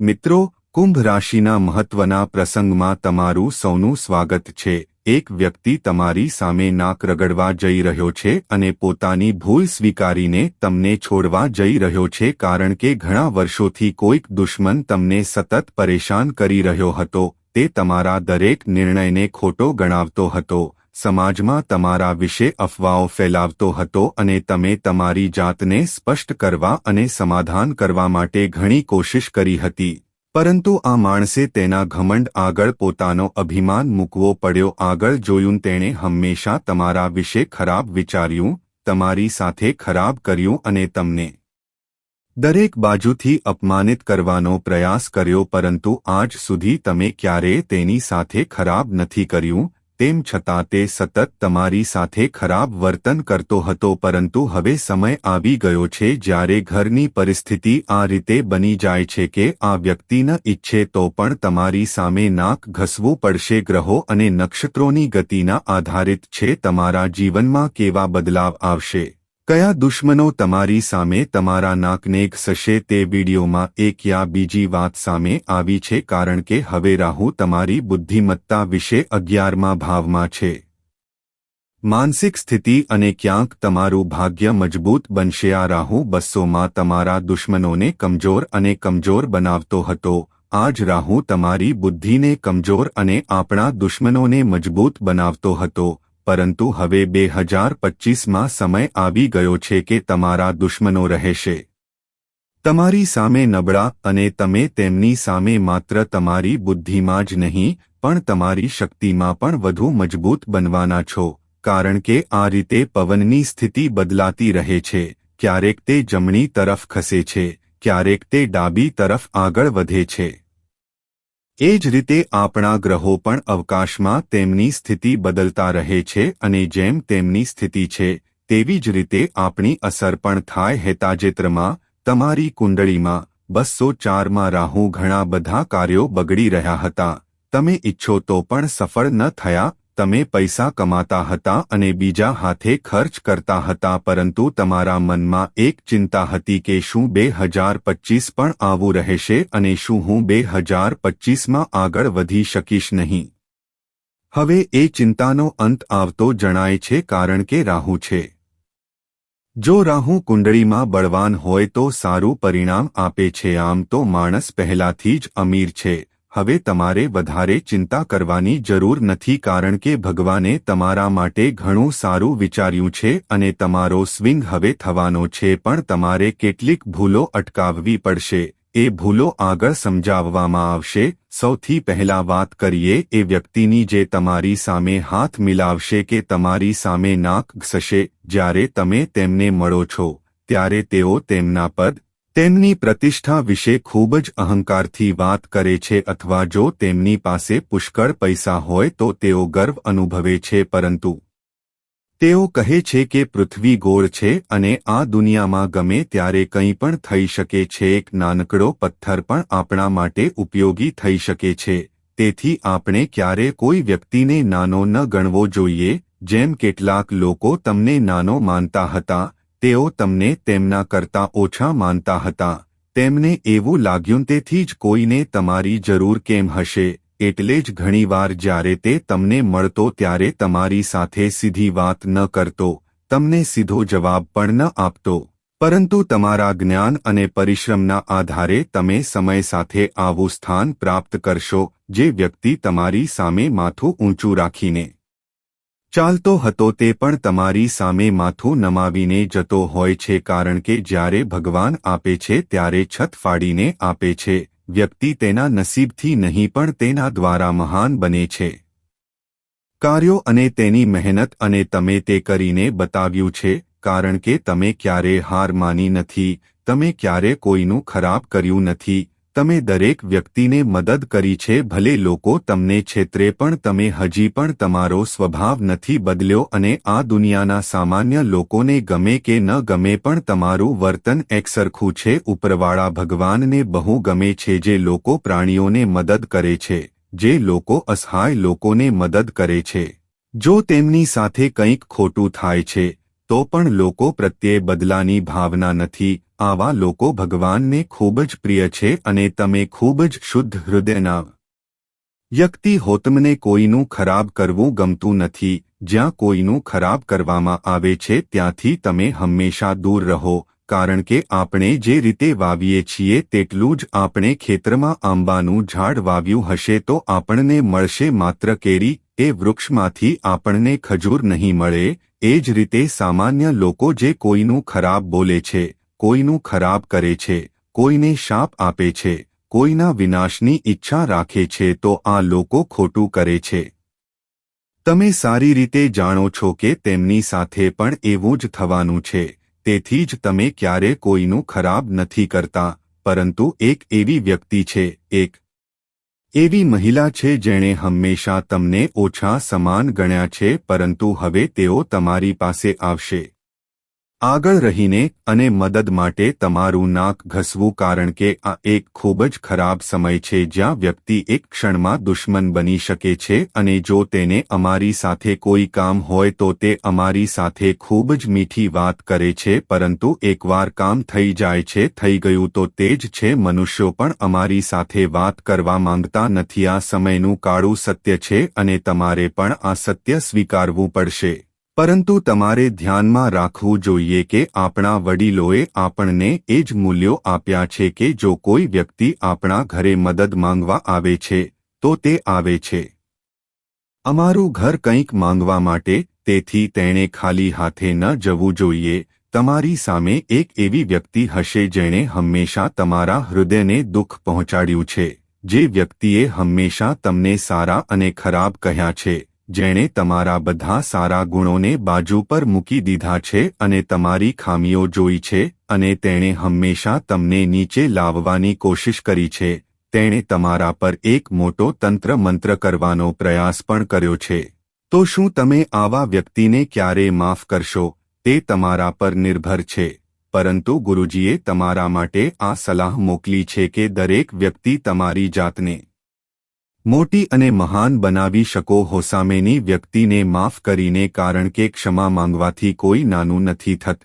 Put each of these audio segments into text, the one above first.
મિત્રો, કુંભ રાશિના મહત્વના પ્રસંગમાં તમારું સૌનું સ્વાગત છે. એક વ્યક્તિ તમારી સામે નાક રગડવા જઈ રહ્યો છે અને પોતાની ભૂલ સ્વીકારીને તમને છોડવા જઈ રહ્યો છે કારણ કે ઘણા વર્ષોથી કોઈક દુશ્મન તમને સતત પરેશાન કરી રહ્યો હતો. તે તમારા દરેક નિર્ણયને ખોટો ગણાવતો હતો. સમાજમાં તમારા વિશે અફવાઓ ફેલાવતો હતો અને તમે તમારી જાતને સ્પષ્ટ કરવા અને સમાધાન કરવા માટે ઘણી કોશિશ કરી હતી. પરંતુ આ માણસે તેના ઘમંડ આગળ પોતાનો અભિમાન મૂકવો પડ્યો. આગળ જોયું તેણે હંમેશા તમારા વિશે ખરાબ વિચાર્યું, તમારી સાથે ખરાબ કર્યું અને તમને દરેક બાજુથી અપમાનિત કરવાનો પ્રયાસ કર્યો. પરંતુ આજ સુધી તમે ક્યારેય તેની સાથે ખરાબ નથી કર્યું. તેમ છતાં તે સતત તમારી સાથે ખરાબ વર્તન કરતો હતો પરંતુ હવે સમય આવી ગયો છે જ્યારે ઘરની પરિસ્થિતિ આ રીતે બની જાય છે કે આ વ્યક્તિ ન ઈચ્છે તો પણ તમારી સામે નાક ઘસવું પડશે. ગ્રહો અને નક્ષત્રોની ગતિના આધારિત છે તમારા જીવનમાં કેવા બદલાવ આવશે. કયા દુશ્મનો તમારી સામે તમારા નાકને ઘસશે તે વિડીયોમાં એક યા બીજી વાત સામે આવી છે કારણ કે હવે રાહુ તમારી બુદ્ધિમત્તા વિશે અગિયારમાં ભાવમાં છે. માનસિક સ્થિતિ અને ક્યાંક તમારું ભાગ્ય મજબૂત બનશે. આ રાહુ બસ્સોમાં તમારા દુશ્મનોને કમજોર અને કમજોર બનાવતો હતો. આજ રાહુ તમારી બુદ્ધિને કમજોર અને આપણા દુશ્મનોને મજબૂત બનાવતો હતો. પરંતુ હવે બે હજાર પચ્ચીસમાં સમય આવી ગયો છે કે તમારા દુશ્મનો રહેશે. તમારી સામે નબળા અને તમે તેમની સામે માત્ર તમારી બુદ્ધિમાં જ નહીં, પણ તમારી શક્તિમાં પણ વધુ મજબૂત બનવાના છો, કારણ કે આ રીતે પવનની સ્થિતિ બદલાતી રહે છે, ક્યારેક તે જમણી તરફ ખસે છે, ક્યારેક તે ડાબી તરફ આગળ વધે છે. એ જ રીતે આપણા ગ્રહો પણ અવકાશમાં તેમની સ્થિતિ બદલતા રહે છે અને જેમ તેમની સ્થિતિ છે, તેવી જ રીતે આપણી અસર પણ થાય હેતાજેત્રમાં, તમારી કુંડળીમાં, બસો ચારમાં રાહુ ઘણા બધા કાર્યો બગડી રહ્યા હતા. તમે ઈચ્છો તો પણ સફળ ન થયા તમે પૈસા કમાતા હતા અને બીજા હાથે ખર્ચ કરતા હતા પરંતુ તમારા મનમાં એક ચિંતા હતી કે શું બે હજાર પચ્ચીસ પણ આવું રહેશે અને શું હું બે હજાર પચ્ચીસમાં આગળ વધી શકીશ નહીં. હવે એ ચિંતાનો અંત આવતો જણાય છે કારણ કે રાહુ છે. જો રાહુ કુંડળીમાં બળવાન હોય તો સારું પરિણામ આપે છે. આમ તો માણસ પહેલાથી જ અમીર છે. હવે તમારે વધારે ચિંતા કરવાની જરૂર નથી કારણ કે ભગવાને તમારા માટે ઘણું સારું વિચાર્યું છે અને તમારો સ્વિંગ હવે થવાનો છે પણ તમારે કેટલીક ભૂલો અટકાવવી પડશે. એ ભૂલો આગળ સમજાવવામાં આવશે. સૌથી પહેલા વાત કરીએ એ વ્યક્તિની જે તમારી સામે હાથ મિલાવશે કે તમારી સામે નાક ઘસશે. જ્યારે તમે તેમને મળો છો, ત્યારે તેઓ તેમના પદ તેમની પ્રતિષ્ઠા વિશે ખૂબ જ અહંકારથી વાત કરે છે અથવા જો તેમની પાસે પુષ્કળ પૈસા હોય તો તેઓ ગર્વ અનુભવે છે પરંતુ તેઓ કહે છે કે પૃથ્વી ગોળ છે અને આ દુનિયામાં ગમે ત્યારે કંઈ પણ થઈ શકે છે એક નાનકડો પથ્થર પણ આપણા માટે ઉપયોગી થઈ શકે છે. તેથી આપણે ક્યારે કોઈ વ્યક્તિને નાનો ન ગણવો જોઈએ, જેમ કેટલાક લોકો તમને નાનો માનતા હતા તેઓ તમને તેમના કરતા ઓછા માનતા હતા. તેમને એવું લાગ્યું તેથી જ કોઈને તમારી જરૂર કેમ હશે? એટલે જ ઘણીવાર જ્યારે તે તમને મળતો ત્યારે તમારી સાથે સીધી વાત ન કરતો, તમને સીધો જવાબ પણ ન આપતો. પરંતુ તમારા જ્ઞાન અને પરિશ્રમના આધારે તમે સમય સાથે આવું સ્થાન પ્રાપ્ત કરશો, જે વ્યક્તિ તમારી સામે માથું ઊંચું રાખીને ચાલતો હતો તે પણ તમારી સામે માથું નમાવીને જતો હોય છે કારણ કે જ્યારે ભગવાન આપે છે ત્યારે છત ફાડીને આપે છે. વ્યક્તિ તેના નસીબથી નહીં પણ તેના દ્વારા મહાન બને છે. કાર્યો અને તેની મહેનત અને તમે તે કરીને બતાવ્યું છે, કારણ કે તમે ક્યારે હાર માની નથી, તમે ક્યારે કોઈનું ખરાબ કર્યું નથી તમે દરેક વ્યક્તિને મદદ કરી છે, ભલે લોકો તમને છેતરે પણ, તમે હજી પણ તમારો સ્વભાવ નથી બદલ્યો અને આ દુનિયાના સામાન્ય લોકોને ગમે કે ન ગમે પણ તમારું વર્તન એકસરખું છે. ઉપરવાળા ભગવાનને બહુ ગમે છે જે લોકો પ્રાણીઓને મદદ કરે છે, જે લોકો અસહાય લોકોને મદદ કરે છે. જો તેમની સાથે કંઈક ખોટું થાય છે, તો પણ લોકો પ્રત્યે બદલાની ભાવના નથી આવા લોકો ભગવાનને ખૂબ જ પ્રિય છે અને તમે ખૂબ જ શુદ્ધ હૃદયના વ્યક્તિ હો તમને કોઈનું ખરાબ કરવું ગમતું નથી. જ્યાં કોઈનું ખરાબ કરવામાં આવે છે, ત્યાંથી તમે હંમેશા દૂર રહો, કારણ કે આપણે જે રીતે વાવીએ છીએ તેટલું જ આપણે ખેતરમાં આંબાનું ઝાડ વાવ્યું હશે તો આપણને મળશે માત્ર કેરી. એ વૃક્ષમાંથી આપણને ખજૂર નહીં મળે. એ જ રીતે સામાન્ય લોકો જે કોઈનું ખરાબ બોલે છે કોઈનું ખરાબ કરે છે, કોઈને શાપ આપે છે, કોઈના વિનાશની ઈચ્છા રાખે છે તો આ લોકો ખોટું કરે છે. તમે સારી રીતે જાણો છો કે તેમની સાથે પણ એવું જ થવાનું છે, તેથી જ તમે ક્યારે કોઈનું ખરાબ નથી કરતા, પરંતુ એક એવી વ્યક્તિ છે, એક એવી મહિલા છે જેણે હંમેશા તમને ઓછા સમાન ગણ્યા છે પરંતુ હવે તેઓ તમારી પાસે આવશે. આગળ રહીને અને મદદ માટે તમારું નાક ઘસવું કારણ કે આ એક ખૂબ જ ખરાબ સમય છે જ્યાં વ્યક્તિ એક ક્ષણમાં દુશ્મન બની શકે છે અને જો તેને અમારી સાથે કોઈ કામ હોય તો તે અમારી સાથે ખૂબ જ મીઠી વાત કરે છે પરંતુ એકવાર કામ થઈ જાય છે, થઈ ગયું તો તે જ છે, મનુષ્યો પણ અમારી સાથે વાત કરવા માંગતા નથી. આ સમયનું કાળું સત્ય છે અને તમારે પણ આ સત્ય સ્વીકારવું પડશે. પરંતુ તમારે ધ્યાનમાં રાખવું જોઈએ કે આપણા વડીલોએ આપણને એ જ મૂલ્યો આપ્યા છે કે જો કોઈ વ્યક્તિ આપણા ઘરે મદદ માંગવા આવે છે, તો તે આવે છે. અમારું ઘર કંઈક માંગવા માટે, તેથી તેણે ખાલી હાથે ન જવું જોઈએ, તમારી સામે એક એવી વ્યક્તિ હશે જેણે હંમેશા તમારા હૃદયને દુઃખ પહોંચાડ્યું છે, જે વ્યક્તિએ હંમેશા તમને સારા અને ખરાબ કહ્યા છે. જેણે તમારા બધા સારા ગુણોને બાજુ પર મૂકી દીધા છે અને તમારી ખામીઓ જોઈ છે અને તેણે હંમેશા તમને નીચે લાવવાની કોશિશ કરી છે. તેણે તમારા પર એક મોટો તંત્ર મંત્ર કરવાનો પ્રયાસ પણ કર્યો છે. તો શું તમે આવા વ્યક્તિને ક્યારે માફ કરશો? તે તમારા પર નિર્ભર છે. પરંતુ ગુરુજીએ તમારા માટે આ સલાહ મોકલી છે કે દરેક વ્યક્તિ તમારી જાતને મોટી અને મહાન બનાવી શકો હો. સામેની વ્યક્તિને માફ કરીને, કારણ કે ક્ષમા માંગવાથી કોઈ નાનું નથી થત.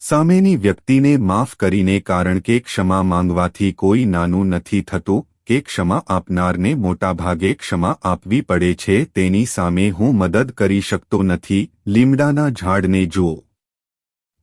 સામેની વ્યક્તિને માફ કરીને, કારણ કે ક્ષમા માંગવાથી કોઈ નાનું નથી થતું, કે ક્ષમા આપનારને મોટાભાગે ક્ષમા આપવી પડે છે, તેની સામે હું મદદ કરી શકતો નથી. લીમડાના ઝાડને જુઓ.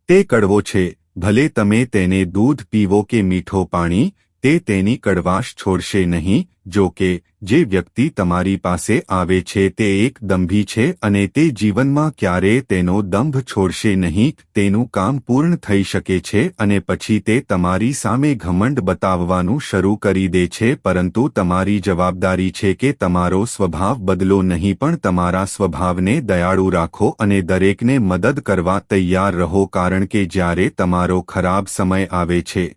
તે કડવો છે. ભલે તમે તેને દૂધ પીવો કે મીઠો પાણી તે તેની કડવાશ છોડશે નહીં, જો કે, જે વ્યક્તિ તમારી પાસે આવે છે તે એક દંભી છે અને તે જીવનમાં ક્યારેય તેનો દંભ છોડશે નહીં, તેનું કામ પૂર્ણ થઈ શકે છે અને પછી તે તમારી સામે ઘમંડ બતાવવાનું શરૂ કરી દે છે, પરંતુ તમારી જવાબદારી છે કે તમારો સ્વભાવ બદલો નહીં, પણ તમારા સ્વભાવને દયાળુ રાખો અને દરેકને મદદ કરવા તૈયાર રહો, કારણ કે જ્યારે તમારો ખરાબ સમય આવે છે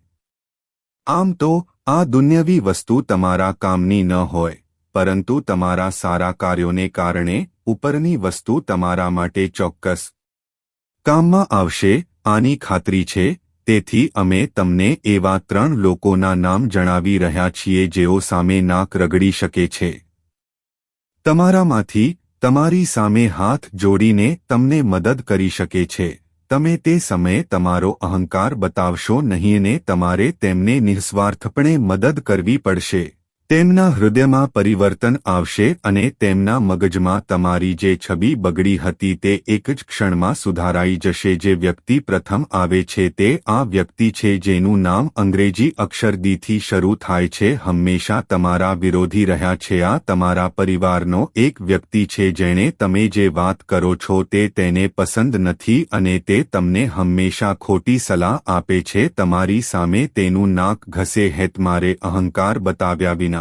આમ તો, આ દુન્યવી વસ્તુ તમારા કામની ન હોય, પરંતુ તમારા સારા કાર્યોને કારણે ઉપરની વસ્તુ તમારા માટે ચોક્કસ કામમાં આવશે, આની ખાતરી છે, તેથી અમે તમને એવા ત્રણ લોકોના નામ જણાવી રહ્યા છીએ જેઓ સામે નાક રગડી શકે છે. તમારામાંથી તમારી સામે હાથ જોડીને તમને મદદ કરી શકે છે. તમે તે સમયે તમારો અહંકાર બતાવશો નહીં ને તમારે તેમને નિઃસ્વાર્થપણે મદદ કરવી પડશે. તેમના હૃદયમાં પરિવર્તન આવશે અને તેમના મગજમાં તમારી જે છબી બગડી હતી તે એક જ ક્ષણમાં સુધારાઈ જશે. જે વ્યક્તિ પ્રથમ આવે છે તે આ વ્યક્તિ છે જેનું નામ અંગ્રેજી અક્ષરદીથી શરૂ થાય છે. હંમેશા તમારા વિરોધી રહ્યા છે. આ તમારા પરિવારનો એક વ્યક્તિ છે જેણે તમે જે વાત કરો છો તે તેને પસંદ નથી અને તે તમને હંમેશા ખોટી સલાહ આપે છે. તમારી સામે તેનું નાક ઘસે હેત મારે અહંકાર બતાવ્યા વિના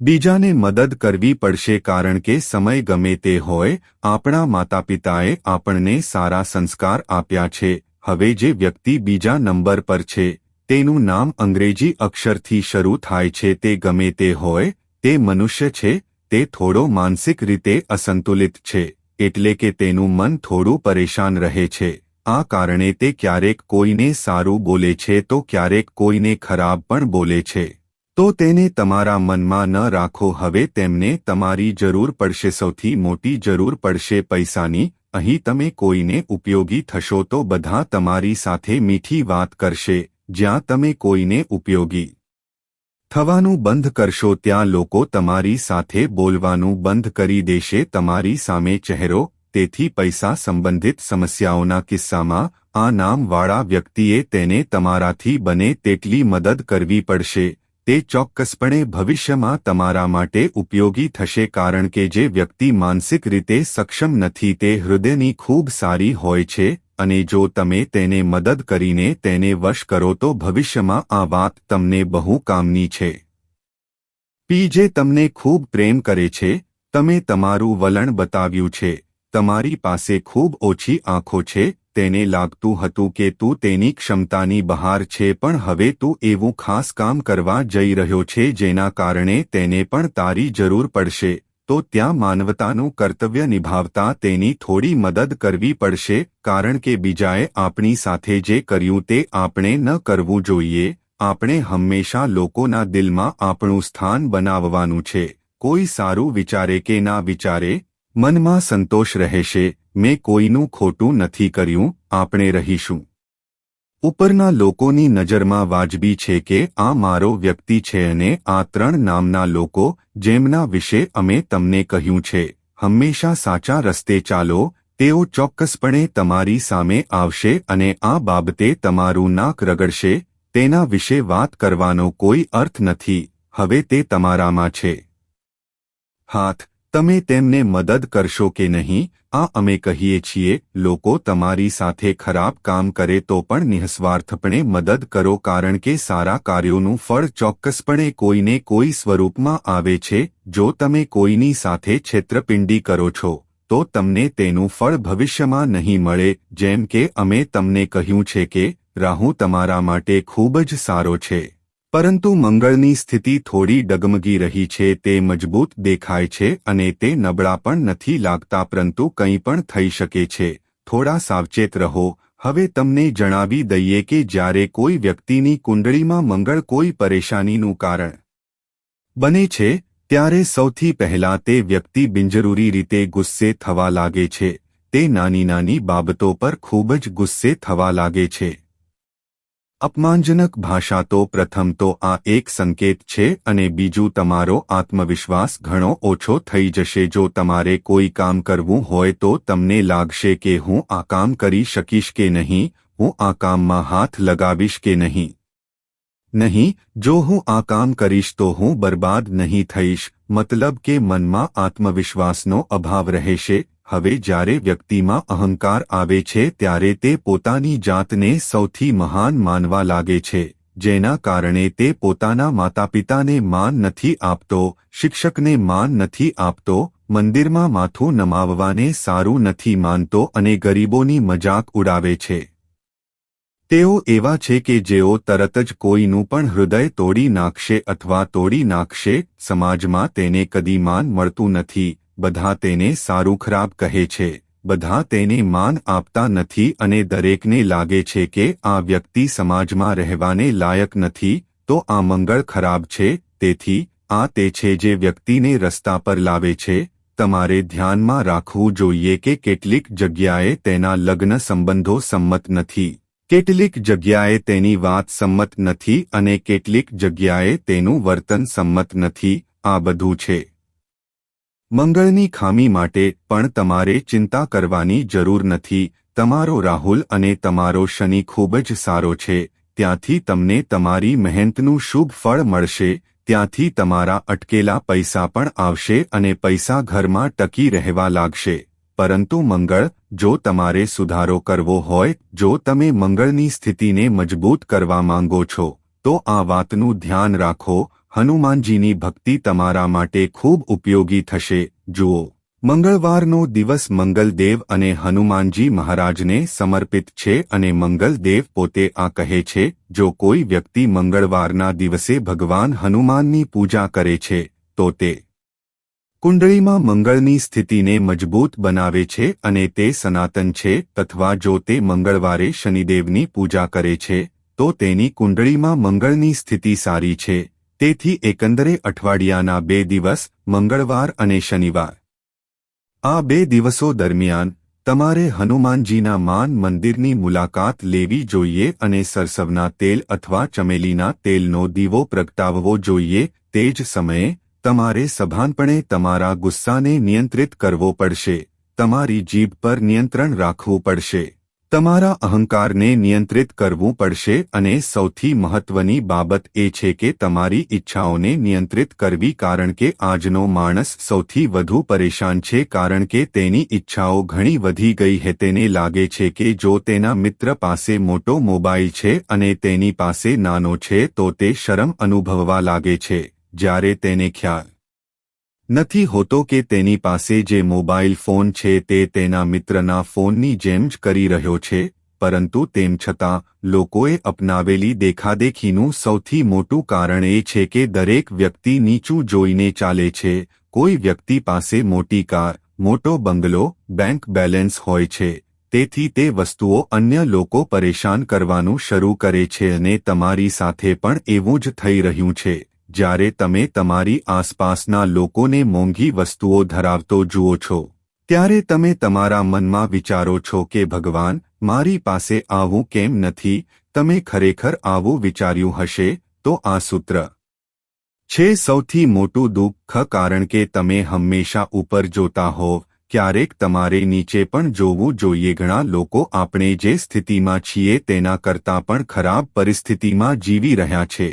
બીજાને મદદ કરવી પડશે કારણ કે સમય ગમે તે હોય, આપણા માતાપિતાએ આપણને સારા સંસ્કાર આપ્યા છે. હવે જે વ્યક્તિ બીજા નંબર પર છે, તેનું નામ અંગ્રેજી અક્ષરથી શરૂ થાય છે તે ગમે તે હોય, તે મનુષ્ય છે, તે થોડો માનસિક રીતે અસંતુલિત છે, એટલે કે તેનું મન થોડું પરેશાન રહે છે. આ કારણે તે ક્યારેક કોઈને સારું બોલે છે તો ક્યારેક કોઈને ખરાબ પણ બોલે છે. તો તેને તમારા મનમાં ન રાખો, હવે તેમને તમારી જરૂર પડશે, સૌથી મોટી જરૂર પડશે પૈસાની, અહીં તમે કોઈને ઉપયોગી થશો તો બધા તમારી સાથે મીઠી વાત કરશે, જ્યાં તમે કોઈને ઉપયોગી થવાનું બંધ કરશો, ત્યાં લોકો તમારી સાથે બોલવાનું બંધ કરી દેશે, તમારી સામે ચહેરો, તેથી પૈસા સંબંધિત સમસ્યાઓના કિસ્સામાં, આ નામવાળા વ્યક્તિએ તેને તમારાથી બને તેટલી મદદ કરવી પડશે. તે ચોક્કસપણે ભવિષ્યમાં તમારા માટે ઉપયોગી થશે કારણ કે જે વ્યક્તિ માનસિક રીતે સક્ષમ નથી તે હૃદયની ખૂબ સારી હોય છે અને જો તમે તેને મદદ કરીને તેને વશ કરો તો ભવિષ્યમાં આ વાત તમને બહુ કામની છે. પી જે તમને ખૂબ પ્રેમ કરે છે, તમે તમારું વલણ બતાવ્યું છે, તમારી પાસે ખૂબ ઓછી આંખો છે તેને લાગતું હતું કે તું તેની ક્ષમતાની બહાર છે પણ હવે તું એવું ખાસ કામ કરવા જઈ રહ્યો છે જેના કારણે તેને પણ તારી જરૂર પડશે, તો ત્યાં માનવતાનું કર્તવ્ય નિભાવતા તેની થોડી મદદ કરવી પડશે, કારણ કે બીજાએ આપણી સાથે જે કર્યું તે આપણે ન કરવું જોઈએ, આપણે હંમેશા લોકોના દિલમાં આપણું સ્થાન બનાવવાનું છે, કોઈ સારું વિચારે કે ના વિચારે, મનમાં સંતોષ રહેશે મેં કોઈનું ખોટું નથી કર્યું, આપણે રહીશું. ઉપરના લોકોની નજરમાં વાજબી છે કે આ મારો વ્યક્તિ છે અને આ ત્રણ નામના લોકો, જેમના વિશે અમે તમને કહ્યું છે, હંમેશા સાચા રસ્તે ચાલો, તેઓ ચોક્કસપણે તમારી સામે આવશે અને આ બાબતે તમારું નાક રગડશે, તેના વિશે વાત કરવાનો કોઈ અર્થ નથી, હવે તે તમારામાં છે. હાથ તમે તેમને મદદ કરશો કે નહીં? આ અમે કહીએ છીએ, લોકો તમારી સાથે ખરાબ કામ કરે તો પણ નિઃસ્વાર્થપણે મદદ કરો કારણ કે સારા કાર્યોનું ફળ ચોક્કસપણે કોઈને કોઈ સ્વરૂપમાં આવે છે. જો તમે કોઈની સાથે છેતરપિંડી કરો છો, તો તમને તેનું ફળ ભવિષ્યમાં નહીં મળે. જેમ કે અમે તમને કહ્યું છે કે રાહુ તમારા માટે ખૂબ જ સારો છે. પરંતુ મંગળની સ્થિતિ થોડી ડગમગી રહી છે, તે મજબૂત દેખાય છે અને તે નબળા પણ નથી લાગતા, પરંતુ કંઈ પણ થઈ શકે છે. થોડા સાવચેત રહો. હવે તમને જણાવી દઈએ કે જ્યારે કોઈ વ્યક્તિની કુંડળીમાં મંગળ કોઈ પરેશાનીનું કારણ બને છે, ત્યારે સૌથી પહેલા તે વ્યક્તિ બિનજરૂરી રીતે ગુસ્સે થવા લાગે છે. તે નાની નાની બાબતો પર ખૂબ જ ગુસ્સે થવા લાગે છે. અપમાનજનક ભાષા તો પ્રથમ તો આ એક સંકેત છે અને બીજું તમારો આત્મવિશ્વાસ ઘણો ઓછો થઈ જશે. જો તમારે કોઈ કામ કરવું હોય તો તમને લાગશે કે હું આ કામ કરી શકીશ કે નહીં, હું આ કામમાં હાથ લગાવીશ કે નહીં. નહીં, જો હું આ કામ કરીશ તો હું બરબાદ નહીં થઈશ, મતલબ કે મનમાં આત્મવિશ્વાસનો અભાવ રહેશે હવે જ્યારે વ્યક્તિમાં અહંકાર આવે છે ત્યારે તે પોતાની જાતને સૌથી મહાન માનવા લાગે છે, જેના કારણે તે પોતાના માતાપિતાને માન નથી આપતો, શિક્ષકને માન નથી આપતો, મંદિરમાં માથું નમાવવાને સારું નથી માનતો અને ગરીબોની મજાક ઉડાવે છે. તેઓ એવા છે કે જેઓ તરત જ કોઈનું પણ હૃદય તોડી નાખશે અથવા તોડી નાખશે, સમાજમાં તેને કદી માન મળતું નથી. બધા તેને સારું ખરાબ કહે છે. બધા તેને માન આપતા નથી અને દરેકને લાગે છે કે આ વ્યક્તિ સમાજમાં રહેવાને લાયક નથી, તો આ મંગળ ખરાબ છે. તેથી, આ તે છે જે વ્યક્તિને રસ્તા પર લાવે છે. તમારે ધ્યાનમાં રાખવું જોઈએ કે કેટલીક જગ્યાએ તેના લગ્ન સંબંધો સંમત નથી. કેટલીક જગ્યાએ તેની વાત સંમત નથી અને કેટલીક જગ્યાએ તેનું વર્તન સંમત નથી. આ બધું છે. મંગળની ખામી માટે પણ તમારે ચિંતા કરવાની જરૂર નથી. તમારો રાહુલ અને તમારો શનિ ખૂબ જ સારો છે. ત્યાંથી તમને તમારી મહેનતનું શુભ ફળ મળશે. ત્યાંથી તમારા અટકેલા પૈસા પણ આવશે અને પૈસા ઘરમાં ટકી રહેવા લાગશે. પરંતુ મંગળ, જો તમારે સુધારો કરવો હોય, જો તમે મંગળની સ્થિતિને મજબૂત કરવા માંગો છો, તો આ વાતનું ધ્યાન રાખો. હનુમાનજીની ભક્તિ તમારા માટે ખૂબ ઉપયોગી થશે. જુઓ, મંગળવારનો દિવસ મંગલદેવ અને હનુમાનજી મહારાજને સમર્પિત છે અને મંગલદેવ પોતે આ કહે છે, જો કોઈ વ્યક્તિ મંગળવારના દિવસે ભગવાન હનુમાનની પૂજા કરે છે, તો તે કુંડળીમાં મંગળની સ્થિતિને મજબૂત બનાવે છે અને તે સનાતન છે અથવા જો તે મંગળવારે શનિદેવની પૂજા કરે છે, તો તેની કુંડળીમાં મંગળની સ્થિતિ સારી છે. તેથી એકંદરે અઠવાડિયાના બે દિવસ, મંગળવાર અને શનિવાર. આ બે દિવસો દરમિયાન, તમારે હનુમાનજીના માન મંદિરની મુલાકાત લેવી જોઈએ અને સરસવના તેલ અથવા ચમેલીના તેલનો દીવો પ્રગટાવવો જોઈએ. તે જ સમયે, તમારે સભાનપણે તમારા ગુસ્સાને નિયંત્રિત કરવો પડશે. તમારી જીભ પર નિયંત્રણ રાખવું પડશે. તમારા અહંકારને નિયંત્રિત કરવું પડશે અને સૌથી મહત્વની બાબત એ છે કે તમારી ઈચ્છાઓને નિયંત્રિત કરવી કારણ કે આજનો માણસ સૌથી વધુ પરેશાન છે કારણ કે તેની ઈચ્છાઓ ઘણી વધી ગઈ હે. તેને લાગે છે કે જો તેના મિત્ર પાસે મોટો મોબાઈલ છે અને તેની પાસે નાનો છે તો તે શરમ અનુભવવા લાગે છે. જ્યારે તેને ખ્યાલ નથી હોતો કે તેની પાસે જે મોબાઈલ ફોન છે તે તેના મિત્રના ફોનની જેમ જ કરી રહ્યો છે, પરંતુ તેમ છતાં, લોકોએ અપનાવેલી દેખાદેખીનું સૌથી મોટું કારણ એ છે કે દરેક વ્યક્તિ નીચું જોઈને ચાલે છે, કોઈ વ્યક્તિ પાસે મોટી કાર, મોટો બંગલો, બેંક બેલેન્સ હોય છે, તેથી તે વસ્તુઓ અન્ય લોકો પરેશાન કરવાનું શરૂ કરે છે અને તમારી સાથે પણ એવું જ થઈ રહ્યું છે. જ્યારે તમે તમારી આસપાસના લોકોને મોંઘી વસ્તુઓ ધરાવતો જુઓ છો, ત્યારે તમે તમારા મનમાં વિચારો છો કે, ભગવાન, મારી પાસે આવું કેમ નથી? તમે ખરેખર આવું વિચાર્યું હશે? તો આ સૂત્ર છે સૌથી મોટું દુઃખ, કારણ કે તમે હંમેશા ઉપર જોતા હોવ ક્યારેક તમારે નીચે પણ જોવું જોઈએ. ઘણા લોકો આપણે જે સ્થિતિમાં છીએ તેના કરતાં પણ ખરાબ પરિસ્થિતિમાં જીવી રહ્યા છે.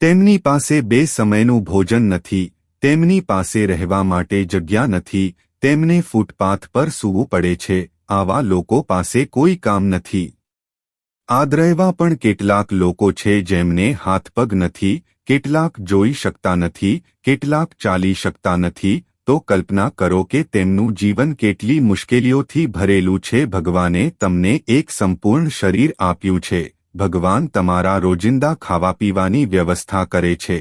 તેમની પાસે બે સમયનું ભોજન નથી, તેમની પાસે રહેવા માટે જગ્યા નથી, તેમને ફૂટપાથ પર સૂવું પડે છે, આવા લોકો પાસે કોઈ કામ નથી. આદરેવા પણ કેટલાક લોકો છે જેમને હાથપગ નથી, કેટલાક જોઈ શકતા નથી, કેટલાક ચાલી શકતા નથી, તો કલ્પના કરો કે તેમનું જીવન કેટલી મુશ્કેલીઓથી ભરેલું છે, ભગવાને તમને એક સંપૂર્ણ શરીર આપ્યું છે. ભગવાન તમારા રોજિંદા ખાવા પીવાની વ્યવસ્થા કરે છે.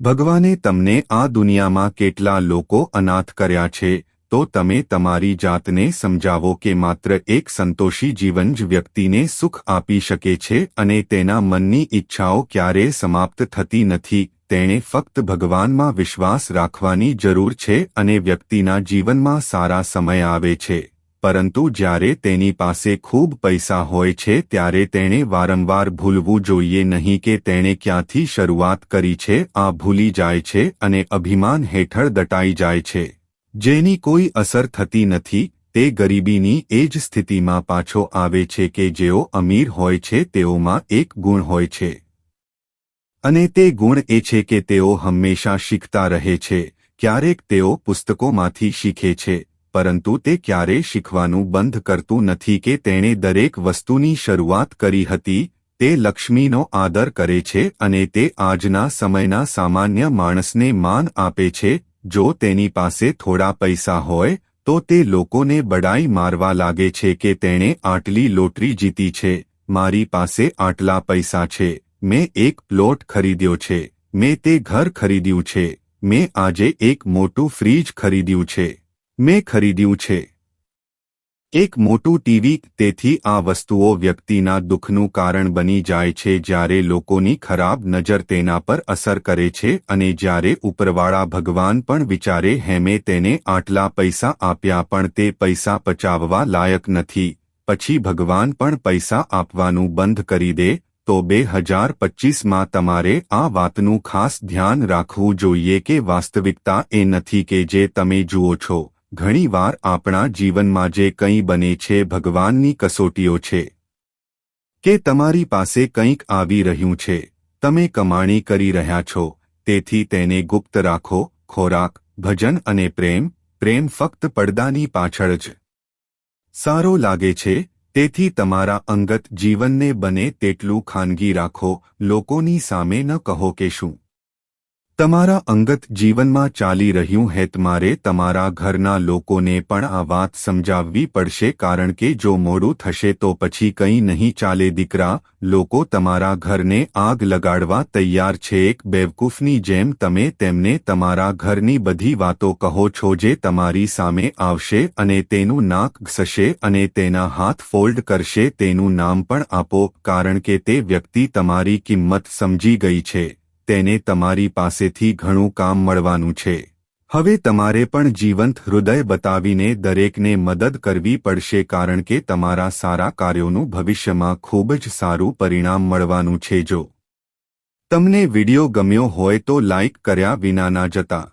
ભગવાને તમને આ દુનિયામાં કેટલા લોકો અનાથ કર્યા છે, તો તમે તમારી જાતને સમજાવો કે માત્ર એક સંતોષી જીવન જ વ્યક્તિને સુખ આપી શકે છે અને તેના મનની ઈચ્છાઓ ક્યારેય સમાપ્ત થતી નથી, તેણે ફક્ત ભગવાનમાં વિશ્વાસ રાખવાની જરૂર છે અને વ્યક્તિના જીવનમાં સારા સમય આવે છે. પરંતુ જ્યારે તેની પાસે ખૂબ પૈસા હોય છે ત્યારે તેણે વારંવાર ભૂલવું જોઈએ નહીં કે તેણે ક્યાંથી શરૂઆત કરી છે, આ ભૂલી જાય છે અને અભિમાન હેઠળ દટાઈ જાય છે. જેની કોઈ અસર થતી નથી, તે ગરીબીની એ જ સ્થિતિમાં પાછો આવે છે કે જેઓ અમીર હોય છે તેઓમાં એક ગુણ હોય છે. અને તે ગુણ એ છે કે તેઓ હંમેશા શીખતા રહે છે, ક્યારેક તેઓ પુસ્તકોમાંથી શીખે છે. પરંતુ તે ક્યારેય શીખવાનું બંધ કરતું નથી કે તેણે દરેક વસ્તુની શરૂઆત કરી હતી, તે લક્ષ્મીનો આદર કરે છે અને તે આજના સમયના સામાન્ય માણસને માન આપે છે, જો તેની પાસે થોડા પૈસા હોય, તો તે લોકોને બડાઈ મારવા લાગે છે કે તેણે આટલી લોટરી જીતી છે, મારી પાસે આટલા પૈસા છે, મેં એક પ્લોટ ખરીદ્યો છે, મેં તે ઘર ખરીદ્યું છે, મેં આજે એક મોટું ફ્રીજ ખરીદ્યું છે. મેં ખરીદ્યું છે. એક મોટું ટીવી તેથી આ વસ્તુઓ વ્યક્તિના દુઃખનું કારણ બની જાય છે જ્યારે લોકોની ખરાબ નજર તેના પર અસર કરે છે અને જ્યારે ઉપરવાળા ભગવાન પણ વિચારે, હેમે તેને આટલા પૈસા આપ્યા પણ તે પૈસા પચાવવા લાયક નથી. પછી ભગવાન પણ પૈસા આપવાનું બંધ કરી દે, તો બે હજાર પચીસમાં તમારે આ વાતનું ખાસ ધ્યાન રાખવું જોઈએ કે વાસ્તવિકતા એ નથી કે જે તમે જુઓ છો. ઘણીવાર આપણા જીવનમાં જે કંઈ બને છે ભગવાનની કસોટીઓ છે. કે તમારી પાસે કંઈક આવી રહ્યું છે, તમે કમાણી કરી રહ્યા છો, તેથી તેને ગુપ્ત રાખો, ખોરાક, ભજન અને પ્રેમ પ્રેમ ફક્ત પડદાની પાછળ જ. સારો લાગે છે, તેથી તમારા અંગત જીવનને બને તેટલું ખાનગી રાખો, લોકોની સામે ન કહો કે શું. તમારા અંગત જીવનમાં ચાલી રહ્યું હેત મારે તમારા ઘરના લોકોને પણ આ વાત સમજાવવી પડશે કારણ કે જો મોડું થશે તો પછી કંઈ નહીં ચાલે દીકરા, લોકો તમારા ઘરને આગ લગાડવા તૈયાર છે એક બેવકૂફની જેમ તમે તેમને તમારા ઘરની બધી વાતો કહો છો જે તમારી સામે આવશે અને તેનું નાક ઘસશે અને તેના હાથ ફોલ્ડ કરશે તેનું નામ પણ આપો કારણ કે તે વ્યક્તિ તમારી કિંમત સમજી ગઈ છે. તેને તમારી પાસેથી ઘણું કામ મળવાનું છે. હવે તમારે પણ જીવંત હૃદય બતાવીને દરેકને મદદ કરવી પડશે કારણ કે તમારા સારા કાર્યોનું ભવિષ્યમાં ખૂબ જ સારું પરિણામ મળવાનું છે જો તમને વિડિયો ગમ્યો હોય તો લાઇક કર્યા વિના ના જતા.